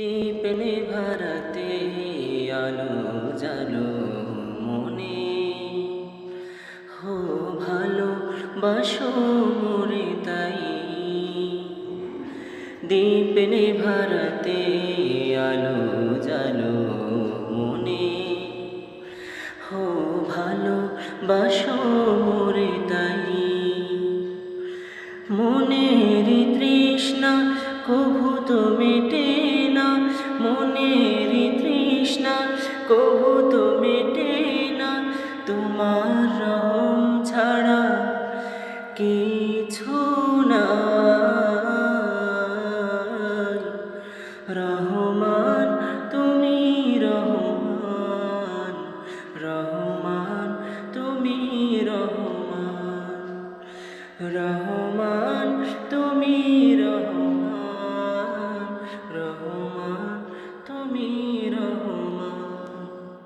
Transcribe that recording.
দীপনে ভারতে আলো জালো মনে। হো, ভালো বাসো মোরে তাই। দীপনে ভারতে আলো জালো মনে। হো, ভালো বাসো মোরে তাই। মনের তৃষ্ণা কভু তো মেটে তোমার রহম ছাড়া কিছু না রহমান, তুমি রহমান। রহমান, তুমি রহমান। রহমান, তুমি রহমান। রহমান, তুমি